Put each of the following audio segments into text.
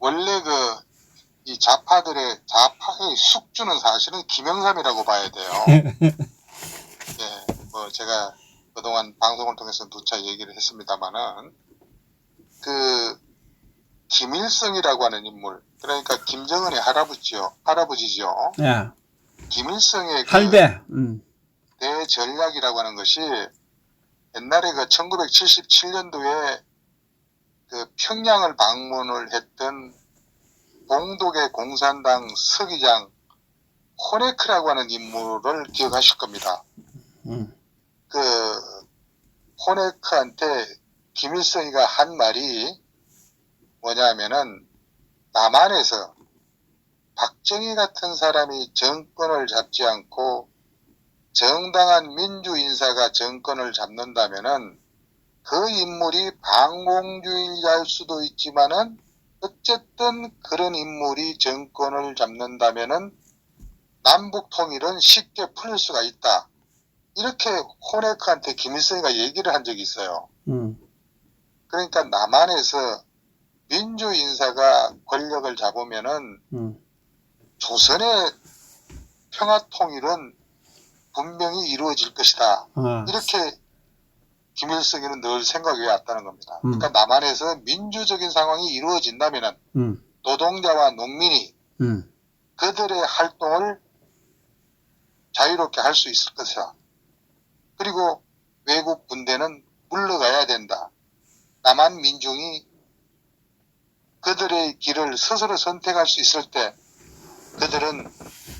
원래 그 이 좌파들의 좌파의 숙주는 사실은 김영삼이라고 봐야 돼요. 예, 뭐 제가 그동안 방송을 통해서 누차 얘기를 했습니다만은 그 김일성이라고 하는 인물, 그러니까 김정은의 할아버지요, 할아버지죠. 예. 김일성의 그 할배. 음. 대전략이라고 하는 것이 옛날에 그 1977년도에 그 평양을 방문을 했던 봉독의 공산당 서기장 호네크라고 하는 인물을 기억하실 겁니다. 음. 그 호네크한테 김일성이가 한 말이 뭐냐면은 남한에서 박정희 같은 사람이 정권을 잡지 않고 정당한 민주 인사가 정권을 잡는다면은 그 인물이 반공주의자일 수도 있지만은 어쨌든 그런 인물이 정권을 잡는다면은 남북 통일은 쉽게 풀릴 수가 있다. 이렇게 호네크한테 김일성이가 얘기를 한 적이 있어요. 음. 그러니까 남한에서 민주 인사가 권력을 잡으면은 음. 조선의 평화 통일은 분명히 이루어질 것이다. 아. 이렇게 김일성이는 늘 생각해 왔다는 겁니다. 음. 그러니까 남한에서 민주적인 상황이 이루어진다면은 음. 노동자와 농민이 음. 그들의 활동을 자유롭게 할 수 있을 것이다. 그리고 외국 군대는 물러가야 된다. 남한 민중이 그들의 길을 스스로 선택할 수 있을 때 그들은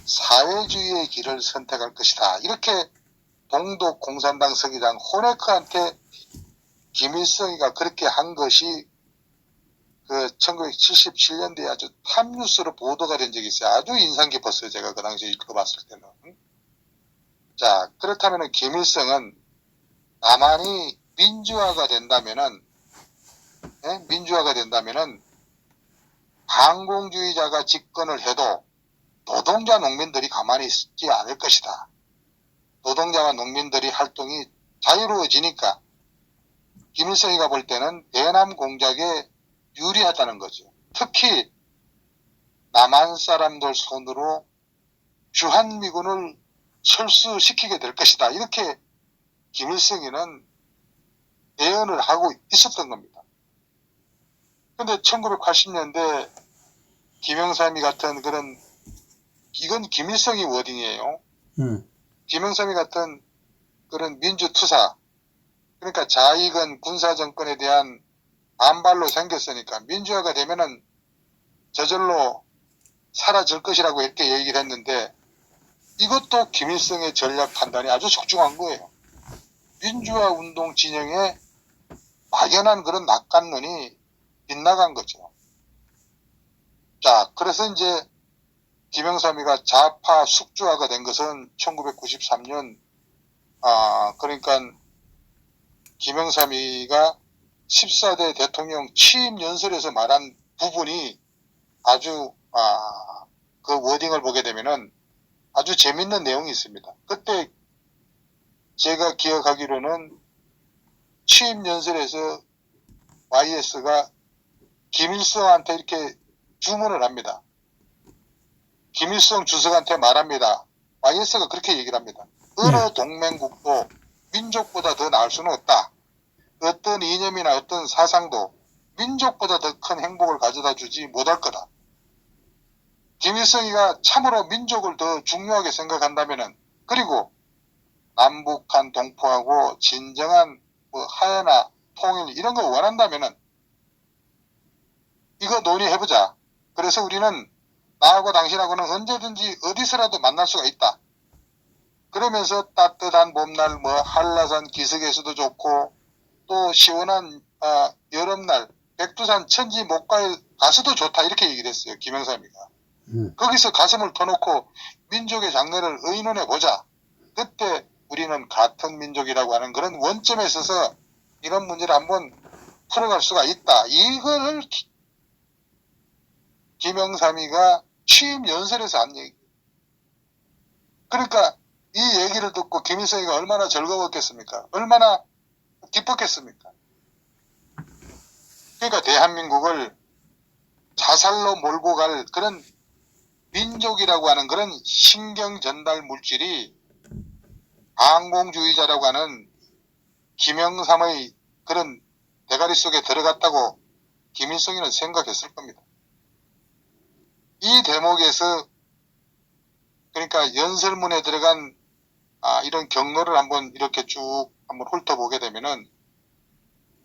사회주의의 길을 선택할 것이다. 이렇게 동독 공산당 서기장 호네크한테 김일성이가 그렇게 한 것이 그 1977년도에 아주 탑뉴스로 보도가 된 적이 있어요. 아주 인상 깊었어요. 제가 그 당시에 읽어봤을 때는. 자, 그렇다면 김일성은 남한이 민주화가 된다면은, 예? 민주화가 된다면은, 반공주의자가 집권을 해도 노동자 농민들이 가만히 있지 않을 것이다. 노동자와 농민들이 활동이 자유로워지니까 김일성이가 볼 때는 대남 공작에 유리하다는 거죠. 특히 남한 사람들 손으로 주한미군을 철수시키게 될 것이다. 이렇게 김일성이는 예언을 하고 있었던 겁니다. 근데 1980년대 김영삼이 같은 그런 이건 김일성이 워딩이에요. 음. 김영삼이 같은 그런 민주투사 그러니까 자익은 군사정권에 대한 반발로 생겼으니까 민주화가 되면은 저절로 사라질 것이라고 이렇게 얘기를 했는데 이것도 김일성의 전략 판단이 아주 적중한 거예요. 민주화 운동 진영에 막연한 그런 낙관론이 빗나간 거죠. 자, 그래서 이제 김영삼이가 좌파 숙주화가 된 것은 1993년, 아, 그러니까 김영삼이가 14대 대통령 취임 연설에서 말한 부분이 아주, 아, 그 워딩을 보게 되면은 아주 재밌는 내용이 있습니다. 그때 제가 기억하기로는 취임 연설에서 YS가 김일성한테 이렇게 주문을 합니다. 김일성 주석한테 말합니다. YS가 그렇게 얘기를 합니다. 어느 동맹국도 민족보다 더 나을 수는 없다. 어떤 이념이나 어떤 사상도 민족보다 더 큰 행복을 가져다 주지 못할 거다. 김일성이가 참으로 민족을 더 중요하게 생각한다면은 그리고 남북한 동포하고 진정한 뭐 하야나 통일 이런 거 원한다면은 이거 논의해보자. 그래서 우리는 나하고 당신하고는 언제든지 어디서라도 만날 수가 있다. 그러면서 따뜻한 봄날 뭐 한라산 기슭에서도 좋고 또 시원한 아, 여름날 백두산 천지 목가에 가서도 좋다 이렇게 얘기를 했어요. 김영삼이가. 음. 거기서 가슴을 터놓고 민족의 장래를 의논해 보자. 그때 우리는 같은 민족이라고 하는 그런 원점에 있어서 이런 문제를 한번 풀어갈 수가 있다. 이거를 기- 김영삼이가 취임 연설에서 한 얘기. 그러니까 이 얘기를 듣고 김일성이가 얼마나 즐거웠겠습니까? 얼마나 기뻤겠습니까? 그러니까 대한민국을 자살 팔로 몰고 갈 그런 민족이라고 하는 그런 신경 전달 물질이 항공주의자라고 하는 김영삼의 그런 대가리 속에 들어갔다고 김일성이는 생각했을 겁니다. 이 대목에서 그러니까 연설문에 들어간 아, 이런 경로를 한번 이렇게 쭉 한번 훑어보게 되면은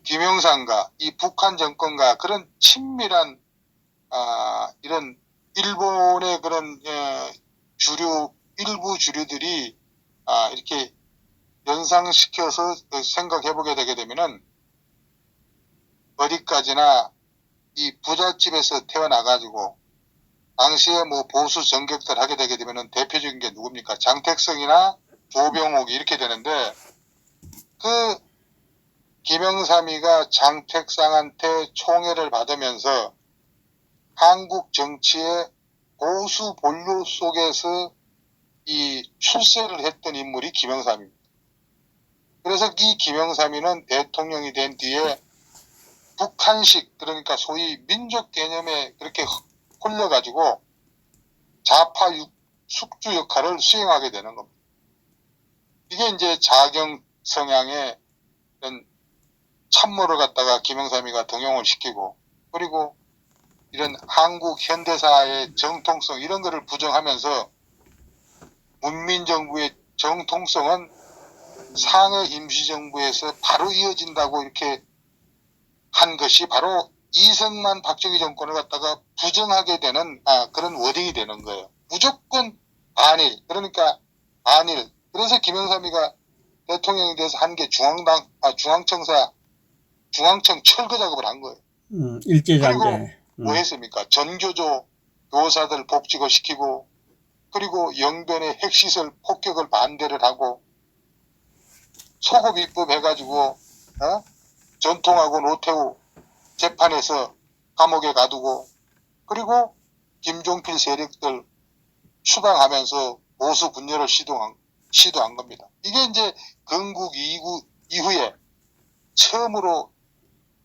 김영삼과 이 북한 정권과 그런 친밀한 아, 이런 일본의 그런 예, 주류 일부 주류들이 아, 이렇게 연상시켜서 생각해보게 되게 되면은 어디까지나 이 부잣집에서 태어나가지고 당시에 뭐 보수 정격들 하게 되게 되면은 대표적인 게 누굽니까? 장택성이나 조병옥이 이렇게 되는데 그 김영삼이가 장택상한테 총애를 받으면서 한국 정치의 보수 본류 속에서 이 출세를 했던 인물이 김영삼입니다. 그래서 이 김영삼이는 대통령이 된 뒤에 북한식 그러니까 소위 민족 개념에 그렇게 홀려가지고 좌파 육- 숙주 역할을 수행하게 되는 겁니다. 이게 이제 자경 성향의 참모를 갖다가 김영삼이가 등용을 시키고 그리고 이런 한국 현대사의 정통성 이런 거를 부정하면서 문민정부의 정통성은 상해 임시정부에서 바로 이어진다고 이렇게 한 것이 바로 이승만 박정희 정권을 갖다가 부정하게 되는 아, 그런 워딩이 되는 거예요. 무조건 안일 그러니까 안일 그래서 김영삼이가 대통령이 돼서 한 게 중앙당 아, 중앙청사 중앙청 철거 작업을 한 거예요. 음, 일제장제. 음, 뭐 했습니까? 전교조 교사들 복직을 시키고 그리고 영변의 핵시설 폭격을 반대를 하고 소급 입법 해가지고 어? 전통하고 노태우 재판에서 감옥에 가두고 그리고 김종필 세력들 추방하면서 보수 분열을 시도한 시도한 겁니다. 이게 이제 건국 이후 이후에 처음으로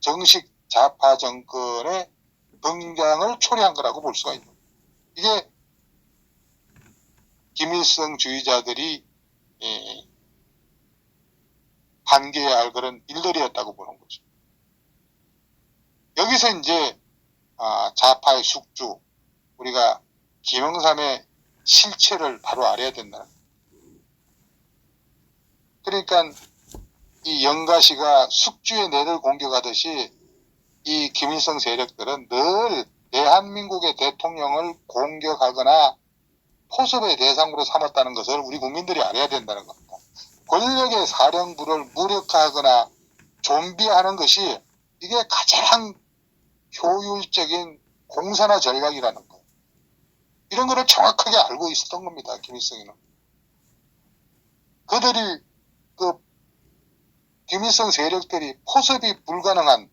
정식 좌파 정권의 등장을 초래한 거라고 볼 수가 있는 거예요. 이게 김일성 주의자들이 예, 반겨야 할 그런 일들이었다고 보는 거죠. 여기서 이제 아, 좌파의 숙주 우리가 김영삼의 실체를 바로 알아야 된다. 그러니까 이 영가시가 숙주의 뇌를 공격하듯이 이 김일성 세력들은 늘 대한민국의 대통령을 공격하거나 포섭의 대상으로 삼았다는 것을 우리 국민들이 알아야 된다는 겁니다. 권력의 사령부를 무력화하거나 좀비하는 것이 이게 가장 효율적인 공산화 전략이라는 거예요. 이런 거를 정확하게 알고 있었던 겁니다. 김일성이는. 그들이 그 김일성 세력들이 포섭이 불가능한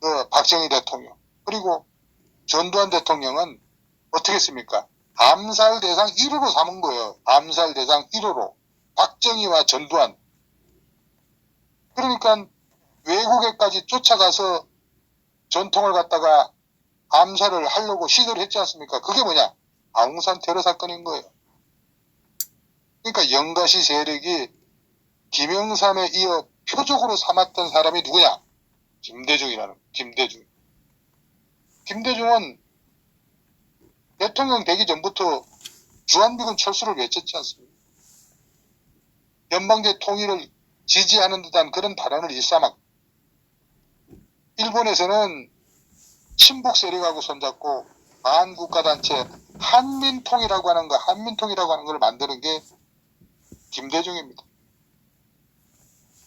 그 박정희 대통령 그리고 전두환 대통령은 어떻게 했습니까? 암살 대상 1호로 삼은 거예요. 암살 대상 1호로. 박정희와 전두환. 그러니까 외국에까지 쫓아가서 전통을 갖다가 암살을 하려고 시도를 했지 않습니까? 그게 뭐냐? 아웅산 테러 사건인 거예요. 그러니까 영가시 세력이 김영삼에 이어 표적으로 삼았던 사람이 누구냐? 김대중이라는 김대중. 김대중은 대통령 되기 전부터 주한미군 철수를 외쳤지 않습니까? 연방제 통일을 지지하는 듯한 그런 발언을 일삼았고 일본에서는 친북 세력하고 손잡고 반국가단체 한민통이라고 하는 거 한민통이라고 하는 걸 만드는 게 김대중입니다.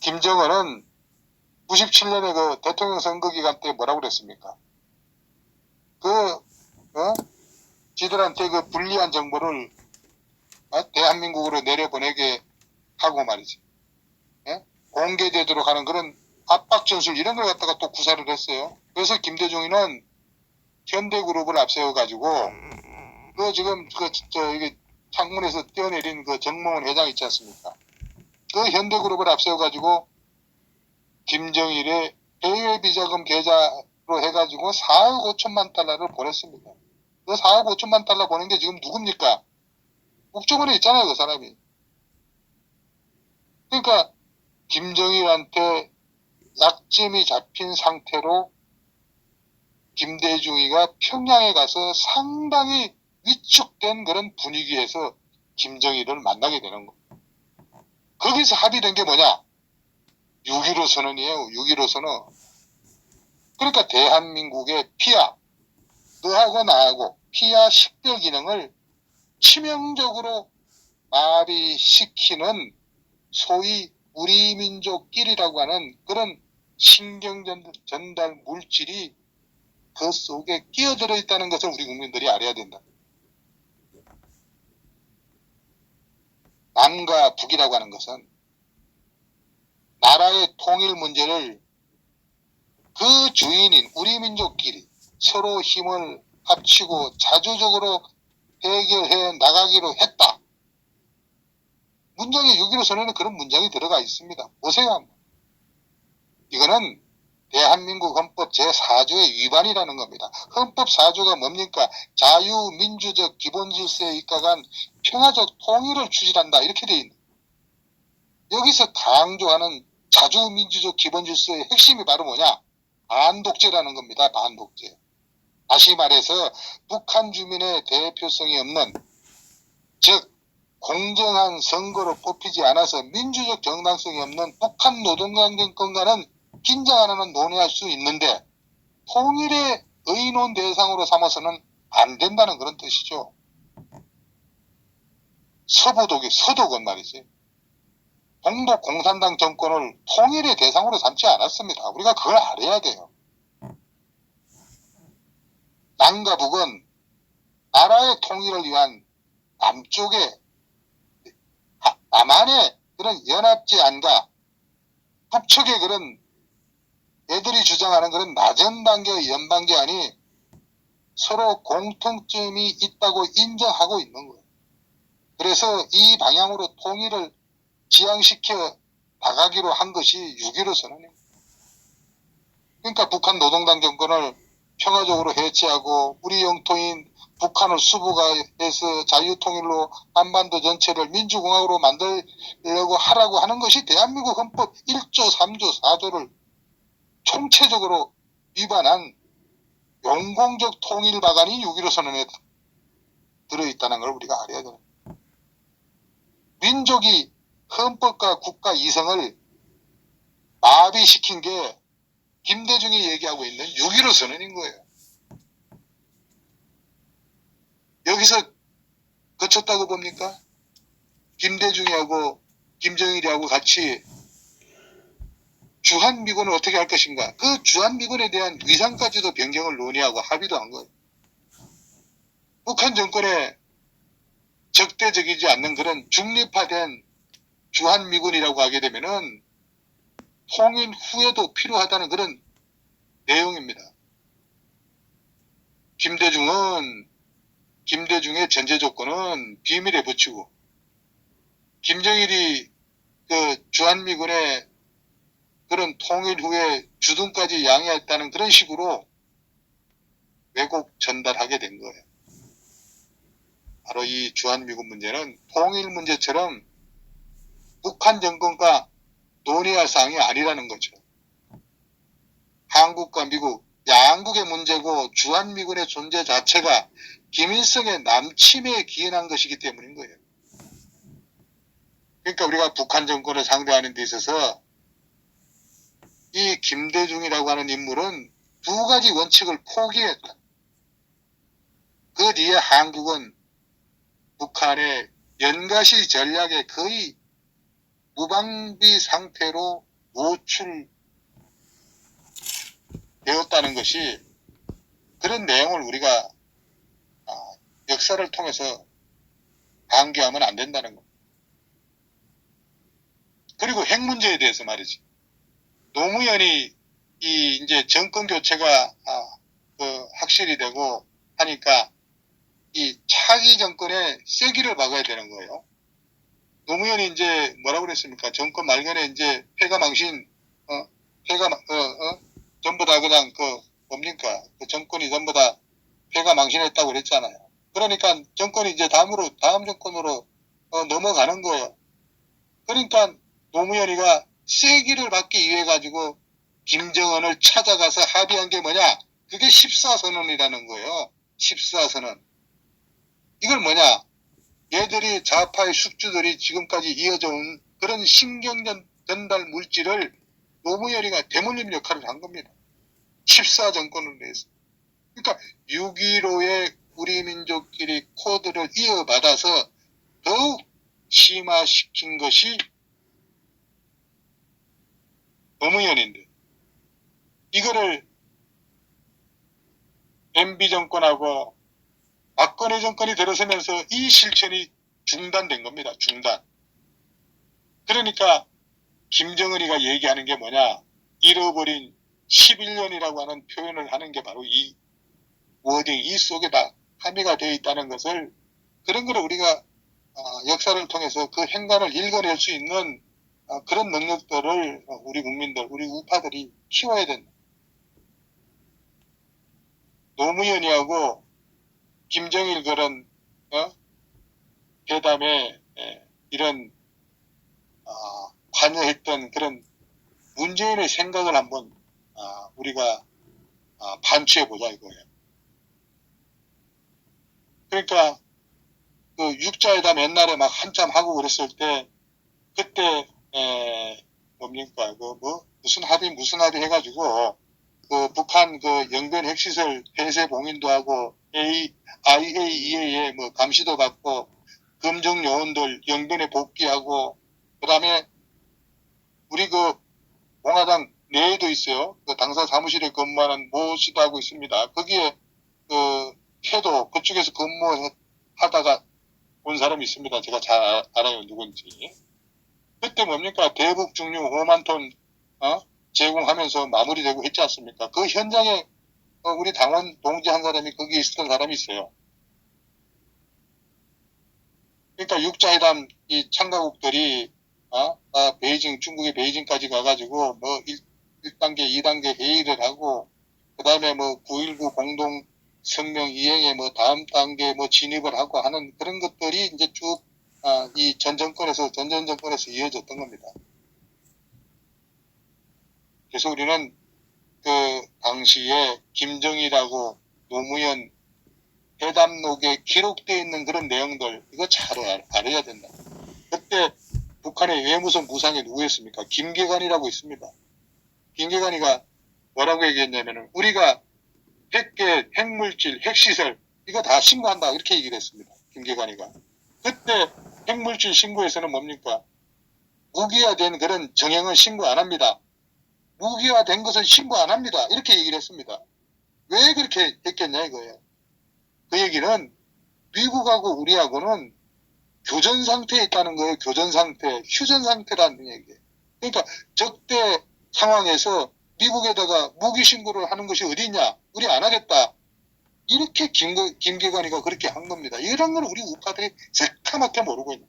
김정은은 97년에 그 대통령 선거 기간 때 뭐라고 그랬습니까? 그, 어? 지들한테 그 불리한 정보를 어? 대한민국으로 내려보내게 하고 말이지. 예? 공개되도록 하는 그런 압박 전술 이런 걸 갖다가 또 구사를 했어요. 그래서 김대중이는 현대그룹을 앞세워 가지고 그 지금 그저 이게 창문에서 뛰어내린 그 정몽원 회장 있지 않습니까? 그 현대그룹을 앞세워 가지고 김정일의 해외 비자금 계좌 해가지고 4억 5천만 달러를 보냈습니다. 그 4억 5천만 달러 보낸 게 지금 누굽니까? 국정원에 있잖아요, 그 사람이. 그러니까 김정일한테 약점이 잡힌 상태로 김대중이가 평양에 가서 상당히 위축된 그런 분위기에서 김정일을 만나게 되는 거. 거기서 합의된 게 뭐냐? 6.15 선언이에요. 6.15 선언. 그러니까 대한민국의 피아, 너하고 나하고 피아 식별 기능을 치명적으로 마비시키는 소위 우리 민족끼리라고 하는 그런 신경 전- 전달 물질이 그 속에 끼어들어 있다는 것을 우리 국민들이 알아야 된다. 남과 북이라고 하는 것은 나라의 통일 문제를 그 주인인 우리 민족끼리 서로 힘을 합치고 자주적으로 해결해 나가기로 했다. 문장에 6.15 선언에 그런 문장이 들어가 있습니다. 보세요. 이거는 대한민국 헌법 제4조의 위반이라는 겁니다. 헌법 4조가 뭡니까? 자유민주적 기본질서에 입각한 평화적 통일을 추진한다. 이렇게 돼 있는. 여기서 강조하는 자주민주적 기본질서의 핵심이 바로 뭐냐? 반독재라는 겁니다. 반독재. 다시 말해서 북한 주민의 대표성이 없는 즉 공정한 선거로 뽑히지 않아서 민주적 정당성이 없는 북한 노동당 정권과는 긴장 하나는 논의할 수 있는데 통일의 의논 대상으로 삼아서는 안 된다는 그런 뜻이죠. 서부독이 서독은 말이지. 동독 공산당 정권을 통일의 대상으로 삼지 않았습니다. 우리가 그걸 알아야 돼요. 남과 북은 나라의 통일을 위한 남쪽의 아- 남한의 그런 연합제 안과 북측의 그런 애들이 주장하는 그런 낮은 단계의 연방제 안이 서로 공통점이 있다고 인정하고 있는 거예요. 그래서 이 방향으로 통일을 지향시켜 나가기로 한 것이 6.15 선언입니다. 그러니까 북한 노동당 정권을 평화적으로 해체하고 우리 영토인 북한을 수복해서 자유통일로 한반도 전체를 민주공화국으로 만들려고 하라고 하는 것이 대한민국 헌법 1조, 3조, 4조를 총체적으로 위반한 용공적 통일 방안이 6.15 선언에 들어있다는 걸 우리가 알아야 돼요. 민족이 헌법과 국가 이성을 마비시킨 게 김대중이 얘기하고 있는 6.15 선언인 거예요. 여기서 거쳤다고 봅니까? 김대중이하고 김정일이하고 같이 주한미군을 어떻게 할 것인가? 그 주한미군에 대한 위상까지도 변경을 논의하고 합의도 한 거예요. 북한 정권에 적대적이지 않는 그런 중립화된 주한미군이라고 하게 되면은 통일 후에도 필요하다는 그런 내용입니다. 김대중은 김대중의 전제 조건은 비밀에 붙이고 김정일이 그 주한미군의 그런 통일 후에 주둔까지 양해했다는 그런 식으로 왜곡 전달하게 된 거예요. 바로 이 주한미군 문제는 통일 문제처럼 북한 정권과 논의할 사항이 아니라는 거죠. 한국과 미국 양국의 문제고 주한미군의 존재 자체가 김일성의 남침에 기인한 것이기 때문인 거예요. 그러니까 우리가 북한 정권을 상대하는 데 있어서 이 김대중이라고 하는 인물은 두 가지 원칙을 포기했다. 그 뒤에 한국은 북한의 연가시 전략에 거의 무방비 상태로 노출되었다는 것이 그런 내용을 우리가 아, 역사를 통해서 강조하면 안 된다는 것. 그리고 핵 문제에 대해서 말이지. 노무현이 이 이제 정권 교체가 아, 그 확실히 되고 하니까 이 차기 정권의 세기를 막아야 되는 거예요. 노무현이 이제 뭐라고 그랬습니까? 정권 말년에 이제 폐가 망신, 어, 폐가, 마- 어, 어, 전부 다 그냥 그, 뭡니까? 그 정권이 전부 다 폐가 망신했다고 그랬잖아요. 그러니까 정권이 이제 다음으로, 다음 정권으로 어, 넘어가는 거예요. 그러니까 노무현이가 세기를 받기 위해 가지고 김정은을 찾아가서 합의한 게 뭐냐? 그게 14선언이라는 거예요. 14선언. 이걸 뭐냐? 얘들이 좌파의 숙주들이 지금까지 이어져 온 그런 신경전 전달 물질을 노무현이가 대물림 역할을 한 겁니다. 14 정권을 위해서. 그러니까 6.15의 우리 민족끼리 코드를 이어받아서 더욱 심화시킨 것이 노무현인데 이거를 MB 정권하고 박근혜 정권이 들어서면서 이 실천이 중단된 겁니다. 중단. 그러니까 김정은이가 얘기하는 게 뭐냐? 잃어버린 11년이라고 하는 표현을 하는 게 바로 이 워딩, 이 속에 다 함의가 되어 있다는 것을 그런 거를 우리가 아, 역사를 통해서 그 행간을 읽어낼 수 있는 아, 그런 능력들을 어, 우리 국민들, 우리 우파들이 키워야 된다. 노무현이하고 김정일 그런 어? 회담에 예, 이런 아, 관여했던 그런 문재인의 생각을 한번 아, 우리가 아, 반추해 보자 이거예요. 그러니까 그 육자회담 옛날에 막 한참 하고 그랬을 때 그때 에, 뭡니까 그뭐 무슨 합의 무슨 합의 해가지고 그 북한 그 영변 핵시설 폐쇄 봉인도 하고 A, IAEA에 뭐 감시도 받고 금정 요원들 영변에 복귀하고 그다음에 우리 그 공화당 내에도 있어요. 그 당사 사무실에 근무하는 모 씨도 하고 있습니다. 거기에 그 해도 그쪽에서 근무하다가 온 사람이 있습니다. 제가 잘 아- 알아요 누군지. 그때 뭡니까 대북 중류 5만 톤 어? 제공하면서 마무리되고 했지 않습니까? 그 현장에 어, 우리 당원 동지 한 사람이 거기에 있었던 사람이 있어요. 그러니까 육자회담 이 참가국들이 어? 아, 베이징 중국의 베이징까지 가가지고 뭐 1, 1단계, 2단계 회의를 하고 그 다음에 뭐 9.19 공동 성명 이행에 뭐 다음 단계 뭐 진입을 하고 하는 그런 것들이 이제 쭉 아, 이전 정권에서 전전 정권에서 이어졌던 겁니다. 그래서 우리는 그 당시에 김정일하고 노무현 회담록에 기록되어 있는 그런 내용들 이거 잘 알- 알아야 된다. 그때 북한의 외무성 무상이 누구였습니까? 김계관이라고 있습니다. 김계관이가 뭐라고 얘기했냐면은 우리가 핵계, 핵물질, 핵시설 이거 다 신고한다 이렇게 얘기를 했습니다. 김계관이가. 그때 핵물질 신고에서는 뭡니까? 무기화된 그런 정행은 신고 안 합니다. 무기화된 것은 신고 안 합니다. 이렇게 얘기를 했습니다. 왜 그렇게 했겠냐 이거예요. 그 얘기는 미국하고 우리하고는 교전 상태에 있다는 거예요. 교전 상태, 휴전 상태라는 얘기예요. 그러니까 적대 상황에서 미국에다가 무기 신고를 하는 것이 어디 있냐? 우리 안 하겠다. 이렇게 김, 김계관이가 그렇게 한 겁니다. 이런 걸 우리 우파들이 새카맣게 모르고 있는.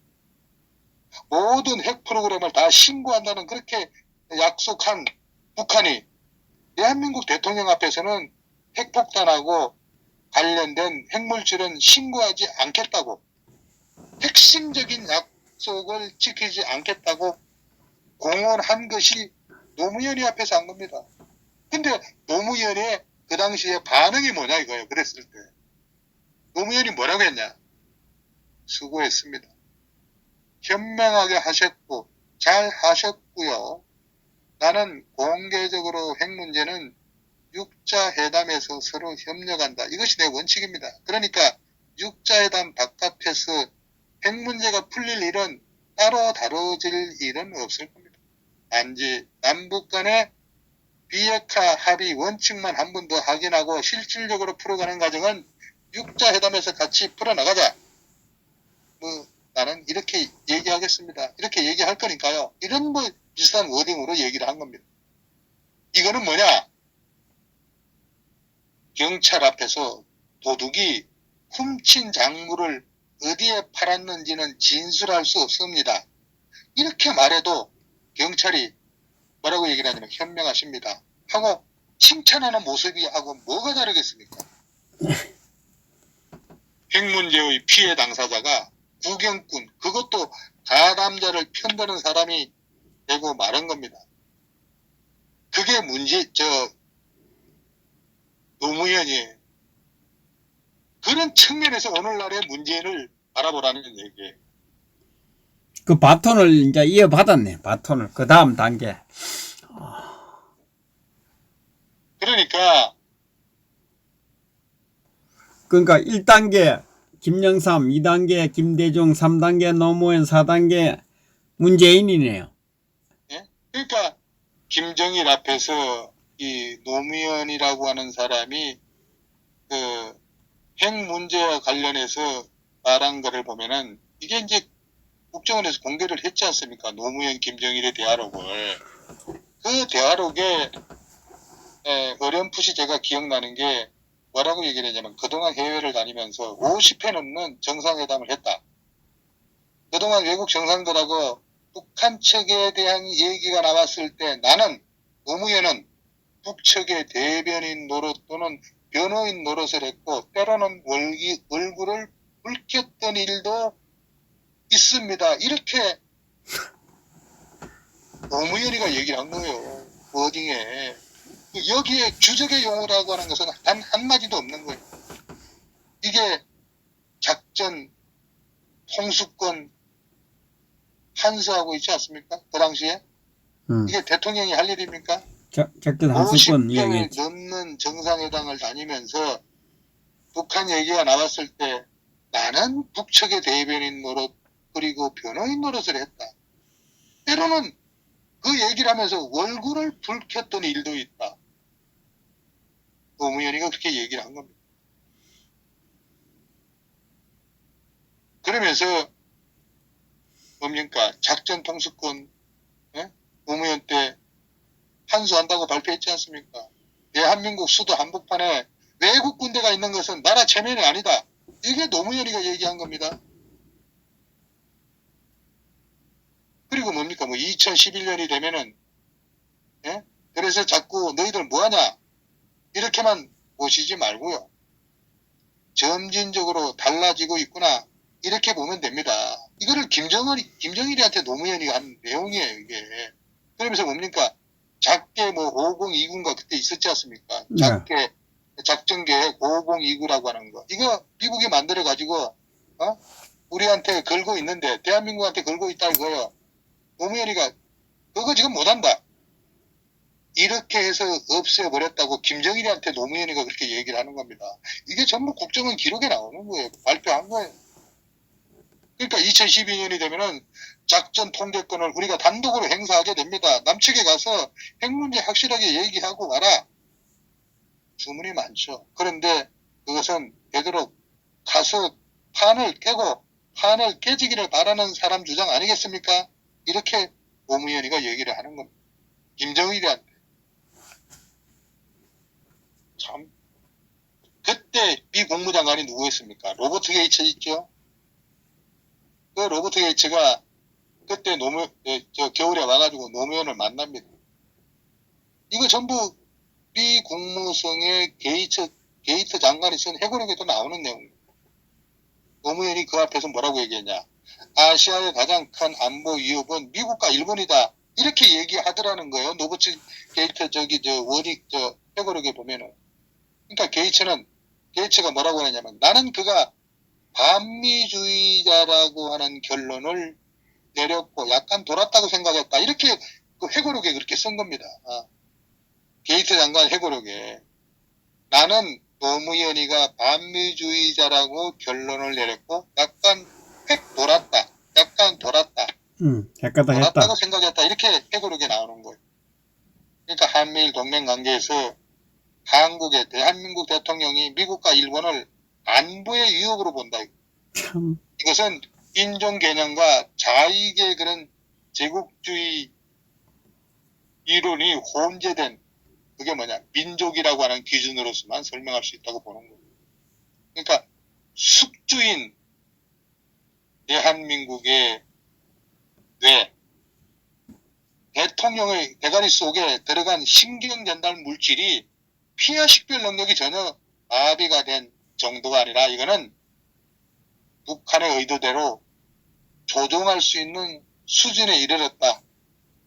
모든 핵 프로그램을 다 신고한다는 그렇게 약속한 북한이 대한민국 대통령 앞에서는 핵폭탄하고 관련된 핵물질은 신고하지 않겠다고 핵심적인 약속을 지키지 않겠다고 공언한 것이 노무현이 앞에서 한 겁니다. 근데 노무현의 그 당시에 반응이 뭐냐 이거예요. 그랬을 때. 노무현이 뭐라고 했냐? 수고했습니다. 현명하게 하셨고 잘 하셨고요. 나는 공개적으로 핵 문제는 육자 회담에서 서로 협력한다. 이것이 내 원칙입니다. 그러니까 육자 회담 바깥에서 핵 문제가 풀릴 일은 따로 다뤄질 일은 없을 겁니다. 단지 남북 간의 비핵화 합의 원칙만 한 번 더 확인하고 실질적으로 풀어가는 과정은 육자 회담에서 같이 풀어나가자. 뭐 나는 이렇게 얘기하겠습니다. 이렇게 얘기할 거니까요. 이런 뭐 비슷한 워딩으로 얘기를 한 겁니다. 이거는 뭐냐? 경찰 앞에서 도둑이 훔친 작물을 어디에 팔았는지는 진술할 수 없습니다. 이렇게 말해도 경찰이 뭐라고 얘기를 하냐면 현명하십니다. 하고 칭찬하는 모습이 하고 뭐가 다르겠습니까? 핵 문제의 피해 당사자가 구경꾼 그것도 가담자를 편드는 사람이 되고 말한 겁니다. 그게 문제 저 노무현이에요. 그런 측면에서 오늘날의 문재인을 바라보라는 얘기예요. 그 바톤을 이제 이어받았네. 바톤을. 그 다음 단계. 그러니까 그러니까 1단계 김영삼, 2단계 김대중, 3단계 노무현, 4단계 문재인이네요. 그러니까 김정일 앞에서 이 노무현이라고 하는 사람이 그 핵 문제와 관련해서 말한 거를 보면은 이게 이제 국정원에서 공개를 했지 않습니까? 노무현 김정일의 대화록을 그 대화록에 에, 어렴풋이 제가 기억나는 게 뭐라고 얘기를 했냐면 그동안 해외를 다니면서 50회 넘는 정상회담을 했다. 그동안 외국 정상들하고 북한 측에 대한 얘기가 나왔을 때 나는 노무현은 북측의 대변인 노릇 또는 변호인 노릇을 했고 때로는 월기, 얼굴을 붉혔던 일도 있습니다. 이렇게 노무현이가 얘기를 한 거예요. 워딩에. 여기에 주적의 용어라고 하는 것은 단 한마디도 없는 거예요. 이게 작전, 통수권, 한수하고 있지 않습니까? 그 당시에? 음. 이게 대통령이 할 일입니까? 자, 작전 한수권 50회 이야기했지. 넘는 정상회담을 다니면서 북한 얘기가 나왔을 때 나는 북측의 대변인 노릇 그리고 변호인 노릇을 했다. 때로는 그 얘기를 하면서 얼굴을 붉혔던 일도 있다. 노무현이가 그렇게 얘기를 한 겁니다. 그러면서 뭡니까 작전 통수권 예? 노무현 때 한수한다고 발표했지 않습니까? 대한민국 수도 한복판에 외국 군대가 있는 것은 나라 체면이 아니다. 이게 노무현이가 얘기한 겁니다. 그리고 뭡니까? 뭐 2011년이 되면은 예? 그래서 자꾸 너희들 뭐하냐? 이렇게만 보시지 말고요. 점진적으로 달라지고 있구나. 이렇게 보면 됩니다. 이거를 김정은이, 김정일이한테 노무현이가 한 내용이에요, 이게. 그러면서 뭡니까? 작게 뭐 5029인가 그때 있었지 않습니까? 네. 작게 작전계획 5029라고 하는 거. 이거 미국이 만들어가지고, 어? 우리한테 걸고 있는데, 대한민국한테 걸고 있다 이거요. 노무현이가 그거 지금 못한다. 이렇게 해서 없애버렸다고 김정일이한테 노무현이가 그렇게 얘기를 하는 겁니다. 이게 전부 국정원 기록에 나오는 거예요. 발표한 거예요. 그러니까 2012년이 되면은 작전 통제권을 우리가 단독으로 행사하게 됩니다. 남측에 가서 핵 문제 확실하게 얘기하고 와라. 주문이 많죠. 그런데 그것은 되도록 가서 판을 깨고 판을 깨지기를 바라는 사람 주장 아니겠습니까? 이렇게 노무현이가 얘기를 하는 겁니다. 김정일이한테. 참. 그때 미 국무장관이 누구였습니까? 로버트 게이츠 있죠? 그 로버트 게이츠가 그때 노무, 예, 저 겨울에 와가지고 노무현을 만납니다. 이거 전부 미 국무성의 게이츠, 게이트 장관이 쓴 해고록에도 나오는 내용입니다. 노무현이 그 앞에서 뭐라고 얘기했냐. 아시아의 가장 큰 안보 위협은 미국과 일본이다. 이렇게 얘기하더라는 거예요. 노버츠 게이트 저기 저 원익 저 해고록에 보면은. 그러니까 게이츠는 게이츠가 뭐라고 하냐면 나는 그가 반미주의자라고 하는 결론을 내렸고 약간 돌았다고 생각했다. 이렇게 그 해고록에 그렇게 쓴 겁니다. 아. 게이트 장관 해고록에 나는 노무현이가 반미주의자라고 결론을 내렸고 약간 획 돌았다. 약간 돌았다. 음, 했다. 돌았다고 생각했다. 이렇게 해고록에 나오는 거예요. 그러니까 한미일 동맹 관계에서 한국의 대한민국 대통령이 미국과 일본을 안보의 위협으로 본다. 참, 이것은 인종 개념과 자익의 그런 제국주의 이론이 혼재된 그게 뭐냐 민족이라고 하는 기준으로서만 설명할 수 있다고 보는 거예요. 그러니까 숙주인 대한민국의 뇌 대통령의 대가리 속에 들어간 신경 전달 물질이 피하 식별 능력이 전혀 마비가 된 정도가 아니라 이거는 북한의 의도대로 조종할 수 있는 수준에 이르렀다.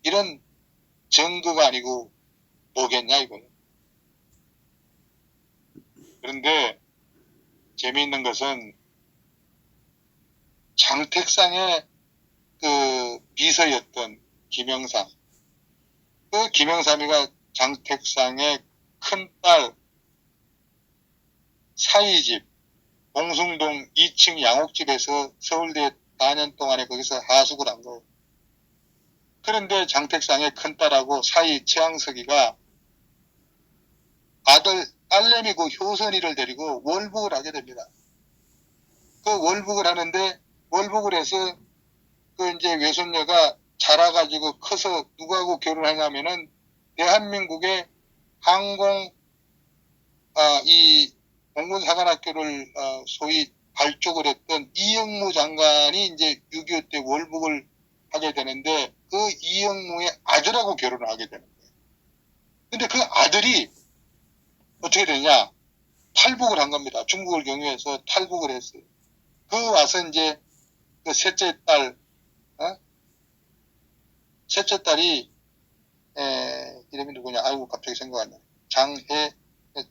이런 증거가 아니고 뭐겠냐 이거는. 그런데 재미있는 것은 장택상의 그 비서였던 김영삼. 그 김영삼이가 장택상의 큰딸 사이집 봉숭동 2층 양옥집에서 서울대 4년 동안에 거기서 하숙을 한 거예요. 그런데 장택상의 큰딸하고 사이 최양석이가 아들 딸내미 고 효선이를 데리고 월북을 하게 됩니다. 그 월북을 하는데 월북을 해서 그 이제 외손녀가 자라가지고 커서 누구하고 결혼하냐면은 대한민국의 항공 아, 이 공군사관학교를 어, 소위 발족을 했던 이영무 장관이 이제 6.25 때 월북을 하게 되는데 그 이영무의 아들하고 결혼을 하게 되는 거예요. 근데 그 아들이 어떻게 되냐? 탈북을 한 겁니다. 중국을 경유해서 탈북을 했어요. 그 와서 이제 그 셋째 딸, 어? 셋째 딸이 에, 이름이 누구냐? 아이고 갑자기 생각 안 나. 장해 에,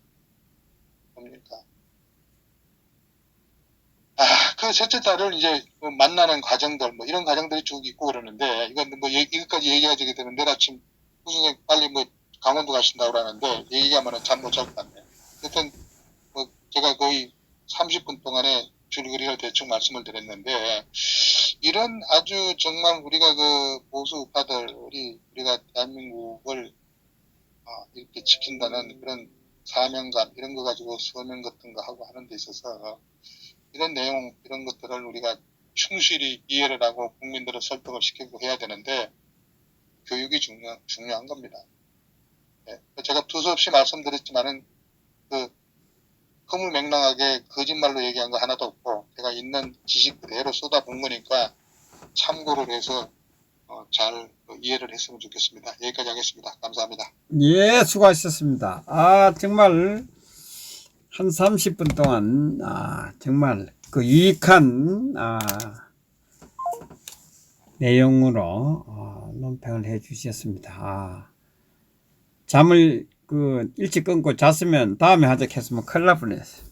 뭡니까? 아, 그 셋째 딸을 이제 그 만나는 과정들 뭐 이런 과정들이 쭉 있고 그러는데 이건 뭐 얘- 이것까지 얘기가 되게 되는데 나 지금 후순에 빨리 뭐 강원도 가신다고 그러는데 얘기하면은 잠못 잘 것 같네. 하여튼 뭐 제가 거의 30분 동안에 줄거리를 대충 말씀을 드렸는데 이런 아주 정말 우리가 그 보수 우파들이 우리가 대한민국을 어, 이렇게 지킨다는 그런 사명감 이런 거 가지고 서명 같은 거 하고 하는 데 있어서 이런 내용 이런 것들을 우리가 충실히 이해를 하고 국민들을 설득을 시키고 해야 되는데 교육이 중요, 중요한 겁니다. 예, 제가 두서없이 말씀드렸지만은 그 허무맹랑하게 거짓말로 얘기한 거 하나도 없고 제가 있는 지식 그대로 쏟아본 거니까 참고를 해서 어, 잘 이해를 했으면 좋겠습니다. 여기까지 하겠습니다. 감사합니다. 예, 수고하셨습니다. 아, 정말 한 30분 동안 아, 정말 그 유익한 아, 내용으로 어, 논평을 해 주셨습니다. 아, 잠을 그 일찍 끊고 잤으면 다음에 하자 했으면 큰일 날 뻔했어요.